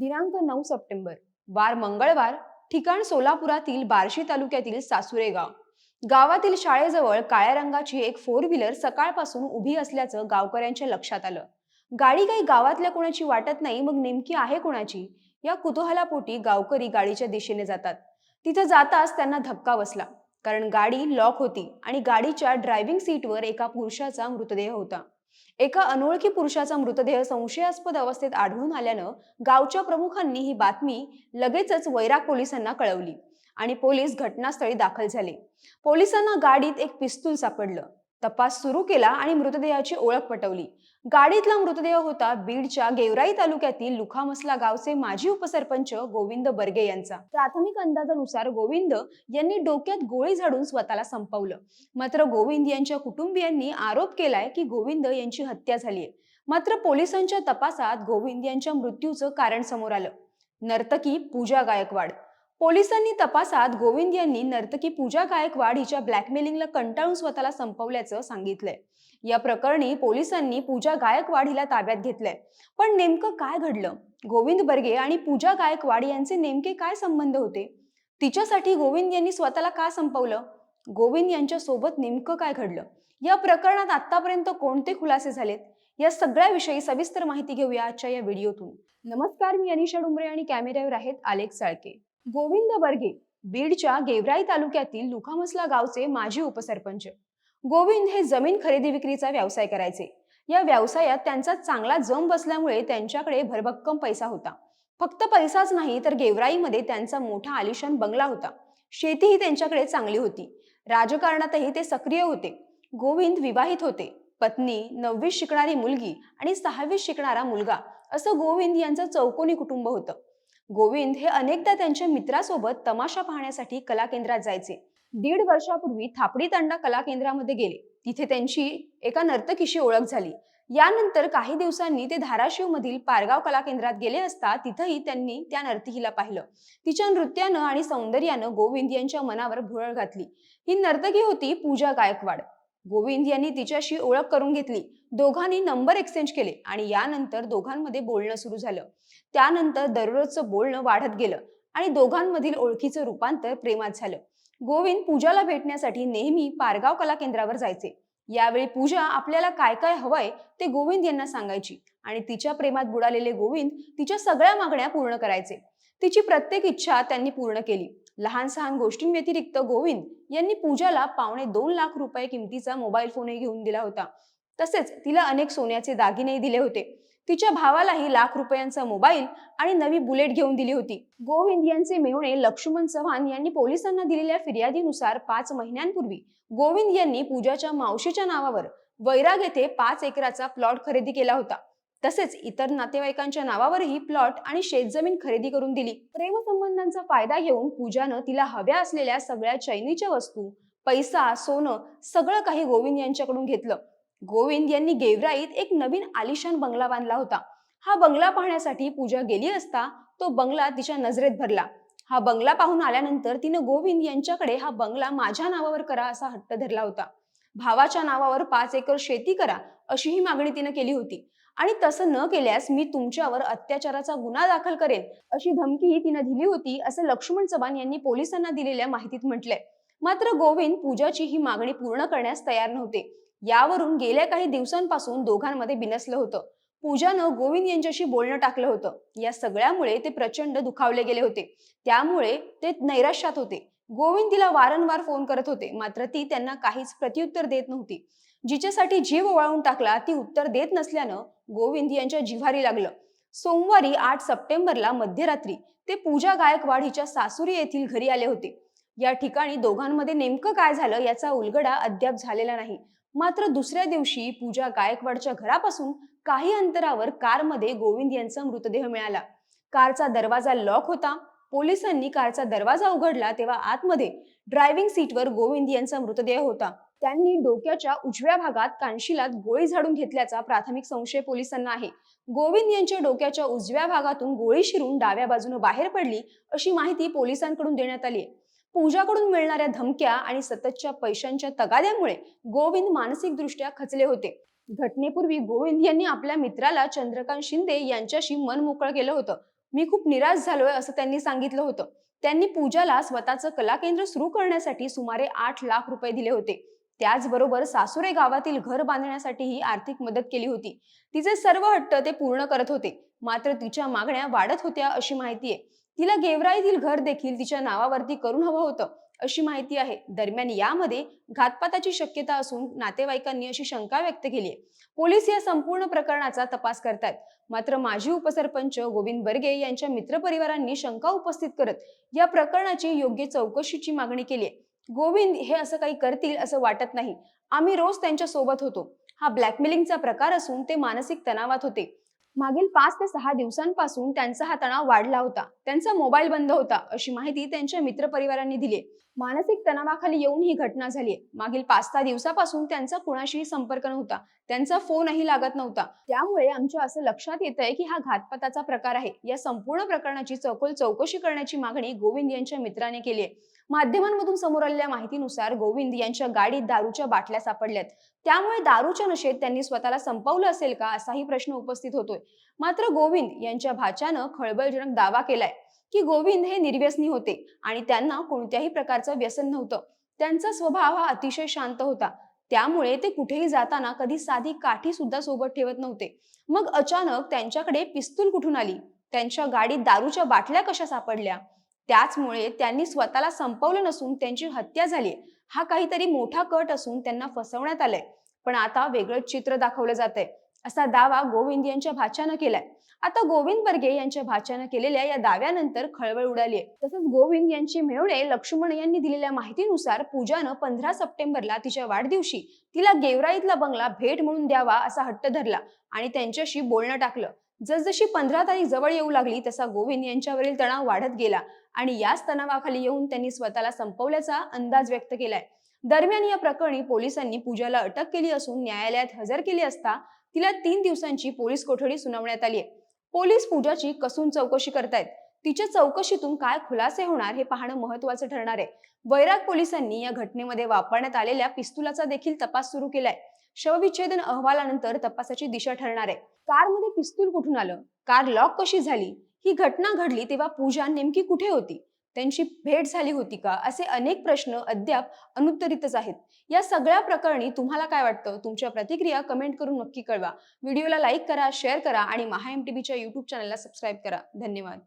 दिनांक नऊ सप्टेंबर वार मंगळवार ठिकाण सोलापुरातील बार्शी तालुक्यातील सासुरे गाव गावातील शाळेजवळ काळ्या रंगाची एक फोर व्हीलर सकाळपासून उभी असल्याचं गावकऱ्यांच्या लक्षात आलं. गाडी काही गावातल्या कोणाची वाटत नाही मग नेमकी आहे कोणाची? या कुतूहलापोटी गावकरी गाडीच्या दिशेने जातात. तिथं जाताच त्यांना धक्का बसला. कारण गाडी लॉक होती आणि गाडीच्या ड्रायव्हिंग सीटवर एका पुरुषाचा मृतदेह होता. एका अनोळखी पुरुषाचा मृतदेह संशयास्पद अवस्थेत आढळून आल्यानं गावच्या प्रमुखांनी ही बातमी लगेचच वैराग पोलिसांना कळवली आणि पोलीस घटनास्थळी दाखल झाले. पोलिसांना गाडीत एक पिस्तूल सापडलं. तपास सुरू केला आणि मृतदेहाची ओळख पटवली. गाडीतला मृतदेह होता बीडच्या गेवराई तालुक्यातील लुखामसला गावचे माजी उपसरपंच गोविंद बर्गे यांचा. प्राथमिक अंदाजानुसार गोविंद यांनी डोक्यात गोळी झाडून स्वतःला संपवलं. मात्र गोविंद यांच्या कुटुंबियांनी आरोप केलाय की गोविंद यांची हत्या झालीय. मात्र पोलिसांच्या तपासात गोविंद यांच्या मृत्यूचं कारण समोर आलं. नर्तकी पूजा गायकवाड. पोलिसांनी तपासात गोविंद यांनी नर्तकी पूजा गायकवाड हिच्या ब्लॅकमेलिंगला कंटाळून स्वतःला संपवल्याचं सांगितलंय. या प्रकरणी पोलिसांनी पूजा गायकवाड हिला ताब्यात घेतलंय. पण नेमकं काय घडलं? गोविंद बर्गे आणि पूजा गायकवाड यांचे नेमके काय संबंध होते? तिच्यासाठी गोविंद यांनी स्वतःला का संपवलं? गोविंद यांच्या सोबत नेमकं काय घडलं? या प्रकरणात आतापर्यंत कोणते खुलासे झालेत? या सगळ्याविषयी सविस्तर माहिती घेऊया आजच्या या व्हिडिओतून. नमस्कार मी अनिशा डुंबरे आणि कॅमेऱ्यावर आहेत आलेख साळके. गोविंद बर्गे बीडच्या गेवराई तालुक्यातील लुखामसला गावचे माजी उपसरपंच. गोविंद हे जमीन खरेदी विक्रीचा व्यवसाय करायचे. या व्यवसायात त्यांचा चांगला जम बसल्यामुळे त्यांच्याकडे भरभक्कम पैसा होता. फक्त पैसाच नाही तर गेवराईमध्ये त्यांचा मोठा आलिशान बंगला होता. शेतीही त्यांच्याकडे चांगली होती. राजकारणातही ते सक्रिय होते. गोविंद विवाहित होते. पत्नी नववी शिकणारी मुलगी आणि सहावी शिकणारा मुलगा असं गोविंद यांचं चौकोनी कुटुंब होतं. गोविंद हे अनेकदा त्यांच्या मित्रासोबत तमाशा पाहण्यासाठी कला केंद्रात जायचे. दीड वर्षापूर्वी थापडी तांडा कला केंद्रामध्ये गेले. तिथे त्यांची एका नर्तकीशी ओळख झाली. यानंतर काही दिवसांनी ते धाराशिव मधील पारगाव कला केंद्रात गेले असता तिथंही त्यांनी त्या नर्तकीला पाहिलं. तिच्या नृत्यानं आणि सौंदर्यानं गोविंद यांच्या मनावर भुरळ घातली. ही नर्तकी होती पूजा गायकवाड. गोविंद यांनी तिच्याशी ओळख करून घेतली. दोघांनी नंबर एक्सचेंज केले आणि यानंतर दोघांमध्ये बोलणं सुरू झालं. त्यानंतर दररोजचं बोलणं वाढत गेलं आणि दोघांमधील ओळखीचं रूपांतर प्रेमात झालं. गोविंद पूजाला भेटण्यासाठी नेहमी पारगाव कला केंद्रावर जायचे. यावेळी पूजा आपल्याला काय काय हवंय ते गोविंद यांना सांगायची आणि तिच्या प्रेमात बुडालेले गोविंद तिच्या सगळ्या मागण्या पूर्ण करायचे. तिची प्रत्येक इच्छा त्यांनी पूर्ण केली. लहान सहान गोष्टींव्यतिरिक्त गोविंद यांनी पूजाला पावणे दोन लाख रुपये किमतीचा मोबाईल फोनही घेऊन दिला होता. तसेच तिला अनेक सोन्याचे दागिनेही दिले होते. तिच्या भावालाही लाख रुपयांचा मोबाईल आणि नवी बुलेट घेऊन दिली होती. गोविंद यांचे मेहुणे लक्ष्मण चव्हाण यांनी पोलिसांना दिलेल्या फिर्यादीनुसार पाच महिन्यांपूर्वी गोविंद यांनी पूजाच्या मावशीच्या नावावर वैराग येथे पाच एकराचा प्लॉट खरेदी केला होता. तसेच इतर नातेवाईकांच्या नावावरही प्लॉट आणि शेतजमीन खरेदी करून दिली. प्रेमसंबंधांचा फायदा घेऊन पूजानं तिला हव्या असलेल्या सगळ्या चैनीच्या वस्तू पैसा सोनं सगळं काही गोविंद यांच्याकडून घेतलं. गोविंद यांनी गेवराईत एक नवीन आलिशान बंगला बांधला होता. हा बंगला पाहण्यासाठी पूजा गेली असता तो बंगला तिच्या नजरेत भरला. हा बंगला पाहून आल्यानंतर तिनं गोविंद यांच्याकडे हा बंगला माझ्या नावावर करा असा हट्ट धरला होता. भावाच्या नावावर पाच एकर शेती करा अशी ही मागणी तिनं केली होती. आणि तसं न केल्यास मी तुमच्यावर अत्याचाराचा गुन्हा दाखल करेन अशी धमकीही तिनं दिली होती असं लक्ष्मण चव्हाण यांनी पोलिसांना दिलेल्या माहितीत म्हटलंय. मात्र गोविंद पूजाची ही मागणी पूर्ण करण्यास तयार नव्हते. यावरून गेल्या काही दिवसांपासून दोघांमध्ये बिनसलं होतं. पूजानं गोविंद यांच्याशी बोलणं टाकलं होतं. या सगळ्यामुळे ते प्रचंड दुखावले गेले होते. त्यामुळे ते नैराश्यात होते. गोविंद तिला वारंवार फोन करत होते. मात्र ती त्यांना काहीच प्रत्युत्तर देत नव्हती. जिच्यासाठी जीव ओवाळून टाकला ती उत्तर देत नसल्यानं गोविंद यांच्या जिव्हारी लागलं. सोमवारी आठ सप्टेंबरला मध्यरात्री ते पूजा गायकवाड हिच्या सासुरी येथील घरी आले होते. या ठिकाणी दोघांमध्ये नेमकं काय झालं याचा उलगडा अद्याप झालेला नाही. मात्र दुसऱ्या दिवशी पूजा गायकवाडच्या घरापासून काही अंतरावर कारमध्ये गोविंद यांचा मृतदेह मिळाला. कारचा दरवाजा लॉक होता. पोलिसांनी कारचा दरवाजा उघडला तेव्हा आतमध्ये ड्रायव्हिंग सीटवर गोविंद यांचा मृतदेह होता. त्यांनी डोक्याच्या उजव्या भागात कानशिलात गोळी झाडून घेतल्याचा प्राथमिक संशय पोलिसांना आहे. गोविंद यांच्या डोक्याच्या उजव्या भागातून गोळी शिरून डाव्या बाजूने बाहेर पडली अशी माहिती पोलिसांकडून देण्यात आली आहे. पूजाकडून मिळणाऱ्या धमक्या आणि सततच्या पैशांच्या तगाद्यामुळे गोविंद मानसिकदृष्ट्या खचले होते. घटनेपूर्वी गोविंद यांनी आपल्या मित्राला चंद्रकांत शिंदे यांच्याशी मन मोकळं केलं होतं. मी खूप निराश झालोय असं त्यांनी सांगितलं होतं. त्यांनी पूजाला स्वतःचं कला केंद्र सुरू करण्यासाठी सुमारे आठ लाख रुपये दिले होते. त्याचबरोबर सासुरे गावातील घर बांधण्यासाठीही आर्थिक मदत केली होती. तिचे सर्व हट्ट ते पूर्ण करत होते. मात्र तिच्या मागण्या वाढत होत्या अशी माहिती आहे. तिला गेवराईतील घर देखील तिच्या नावावरती करून हवं होतं अशी माहिती आहे. दरम्यान यामध्ये घातपाताची शक्यता असून नातेवाईकांनी अशी शंका व्यक्त केली आहे. पोलीस या संपूर्ण प्रकरणाचा तपास करतायत. मात्र माजी उपसरपंच गोविंद बर्गे यांच्या मित्रपरिवारांनी शंका उपस्थित करत या प्रकरणाची योग्य चौकशीची मागणी केली आहे. गोविंद हे असं काही करतील असं वाटत नाही. आम्ही रोज त्यांच्यासोबत होतो. हा ब्लॅकमेलिंगचा प्रकार असून ते मानसिक तणावात होते. मागील पाच ते सहा दिवसांपासून त्यांचा हा तणाव वाढला होता. त्यांचा मोबाईल बंद होता अशी माहिती त्यांच्या मित्रपरिवारांनी दिली मानसिक तणावाखाली येऊन ही घटना झाली मागील पाच सहा दिवसापासून त्यांचा कुणाशीही संपर्क नव्हता. त्यांचा फोनही लागत नव्हता. त्यामुळे आमच्या असं लक्षात येत आहे की हा घातपाताचा प्रकार आहे. या संपूर्ण प्रकरणाची चौकोल चौकशी करण्याची मागणी गोविंद यांच्या मित्राने केली आहे माध्यमांमधून समोर आलेल्या माहितीनुसार गोविंद यांच्या गाडीत दारूच्या बाटल्या सापडल्यात. त्यामुळे दारूच्या नशेत त्यांनी स्वतःला संपवलं असेल का असाही प्रश्न उपस्थित होतोय. मात्र गोविंद यांच्या भाच्यानं खळबळजनक दावा केलाय की गोविंद हे निर्व्यसनी होते आणि त्यांना कोणत्याही प्रकारचं व्यसन नव्हतं. त्यांचा स्वभाव हा अतिशय शांत होता. त्यामुळे ते कुठेही जाताना कधी साधी काठी सुद्धा सोबत ठेवत नव्हते. मग अचानक त्यांच्याकडे पिस्तूल कुठून आली? त्यांच्या गाडीत दारूच्या बाटल्या कशा सापडल्या? त्याचमुळे त्यांनी स्वतःला संपवलं नसून त्यांची हत्या झाली. हा काहीतरी मोठा कट असून त्यांना फसवण्यात आलंय. पण आता वेगळं चित्र दाखवलं जात असा दावा गोविंद यांच्या भाच्यानं केलाय. आता गोविंद बर्गे यांच्या भाच्यानं केलेल्या या दाव्यानंतर खळबळ उडाली आहे तसंच गोविंद यांची मेवणे लक्ष्मण यांनी दिलेल्या माहितीनुसार पूजानं पंधरा सप्टेंबरला तिच्या वाढदिवशी तिला गेवराईतला बंगला भेट म्हणून द्यावा असा हट्ट धरला आणि त्यांच्याशी बोलणं टाकलं. जसजशी पंधरा तारीख जवळ येऊ लागली तसा गोविंद यांच्यावरील तणाव वाढत गेला. आणि याच तणावाखाली येऊन त्यांनी स्वतःला संपवल्याचा अंदाज व्यक्त केलाय. दरम्यान या प्रकरणी पोलिसांनी पूजाला अटक केली असून न्यायालयात हजर केली असता तिला तीन दिवसांची पोलीस कोठडी सुनावण्यात आली आहे पोलीस पूजाची कसून चौकशी करतायत? तिच्या चौकशीतून काय खुलासे होणार हे पाहणं महत्वाचं ठरणार आहे. वैराग पोलिसांनी या घटनेमध्ये वापरण्यात आलेल्या पिस्तुलाचा देखील तपास सुरू केलाय. शवविच्छेदन अहवालानंतर तपासाची दिशा ठरणार आहे. कारमध्ये पिस्तूल कुठून आलं? कार लॉक कशी झाली? ही घटना घडली तेव्हा पूजा नेमकी कुठे होती? त्यांची भेट झाली होती का? असे अनेक प्रश्न अद्याप अनुत्तरितच आहेत. या सगळ्या प्रकरणी तुम्हाला काय वाटतं? तुमच्या प्रतिक्रिया कमेंट करून नक्की कळवा. व्हिडिओला लाईक करा शेअर करा आणि महा एम टी युट्यूब चॅनलला सबस्क्राईब करा. धन्यवाद.